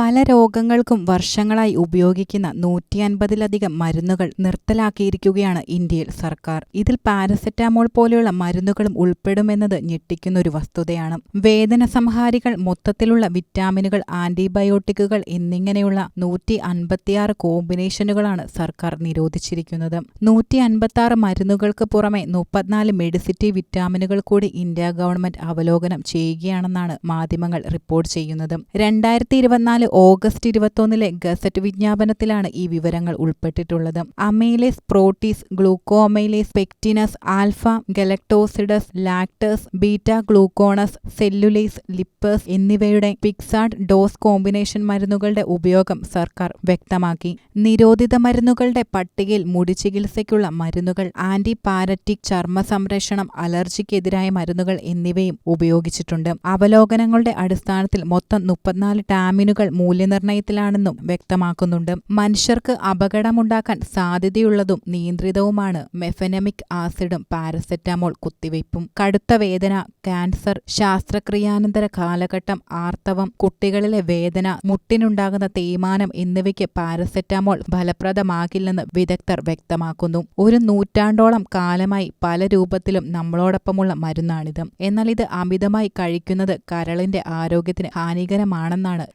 പല രോഗങ്ങൾക്കും വർഷങ്ങളായി ഉപയോഗിക്കുന്ന നൂറ്റി അൻപതിലധികം മരുന്നുകൾ നിർത്തലാക്കിയിരിക്കുകയാണ് ഇന്ത്യയിൽ സർക്കാർ. ഇതിൽ പാരസെറ്റാമോൾ പോലെയുള്ള മരുന്നുകളും ഉൾപ്പെടുമെന്നത് ഞെട്ടിക്കുന്നൊരു വസ്തുതയാണ്. വേദന സംഹാരികൾ മൊത്തത്തിലുള്ള വിറ്റാമിനുകൾ ആന്റിബയോട്ടിക്കുകൾ എന്നിങ്ങനെയുള്ള നൂറ്റി അൻപത്തിയാറ് കോമ്പിനേഷനുകളാണ് സർക്കാർ നിരോധിച്ചിരിക്കുന്നത്. നൂറ്റി അൻപത്തിയാറ് മരുന്നുകൾക്ക് പുറമെ മുപ്പത്തിനാല് മെഡിസിറ്റി വിറ്റാമിനുകൾ കൂടി ഇന്ത്യ ഗവൺമെന്റ് അവലോകനം ചെയ്യുകയാണെന്നാണ് മാധ്യമങ്ങൾ റിപ്പോർട്ട് ചെയ്യുന്നത്. രണ്ടായിരത്തി ഇരുപത്തിനാല് ഓഗസ്റ്റ് ഇരുപത്തൊന്നിലെ ഗസറ്റ് വിജ്ഞാപനത്തിലാണ് ഈ വിവരങ്ങൾ ഉൾപ്പെട്ടിട്ടുള്ളത്. Amylase protease glucoamylase pectinase alpha galactosidase lactase beta glucanase cellulase lipase എന്നിവയുടെ പിക്സാഡ് ഡോസ് കോമ്പിനേഷൻ മരുന്നുകളുടെ ഉപയോഗം സർക്കാർ വ്യക്തമാക്കി. നിരോധിത മരുന്നുകളുടെ പട്ടികയിൽ മുടി ചികിത്സയ്ക്കുള്ള മരുന്നുകൾ ആന്റിപാരറ്റിക് ചർമ്മ സംരക്ഷണം അലർജിക്കെതിരായ മരുന്നുകൾ എന്നിവയും ഉപയോഗിച്ചിട്ടുണ്ട്. അവലോകനങ്ങളുടെ അടിസ്ഥാനത്തിൽ മൊത്തം മുപ്പത്തിനാല് ടാമിനുകൾ മൂല്യനിർണയത്തിലാണെന്നും വ്യക്തമാക്കുന്നുണ്ട്. മനുഷ്യർക്ക് അപകടമുണ്ടാക്കാൻ സാധ്യതയുള്ളതും നിയന്ത്രിതവുമാണ് മെഫനമിക് ആസിഡും പാരസെറ്റാമോൾ കുത്തിവയ്പും കടുത്ത വേദന ക്യാൻസർ ശാസ്ത്രക്രിയാനന്തര കാലഘട്ടം ആർത്തവം കുട്ടികളിലെ വേദന മുട്ടിനുണ്ടാകുന്ന തേയ്മാനം എന്നിവയ്ക്ക് പാരസെറ്റാമോൾ ഫലപ്രദമാകില്ലെന്ന് വിദഗ്ധർ വ്യക്തമാക്കുന്നു. ഒരു നൂറ്റാണ്ടോളം കാലമായി പല രൂപത്തിലും നമ്മളോടൊപ്പമുള്ള മരുന്നാണിത്. എന്നാൽ ഇത് അമിതമായി കഴിക്കുന്നത് കരളിന്റെ ആരോഗ്യത്തിന് ഹാനികരമാണെന്നാണ്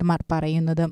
ഡോക്ടർമാർ പറയുന്നത്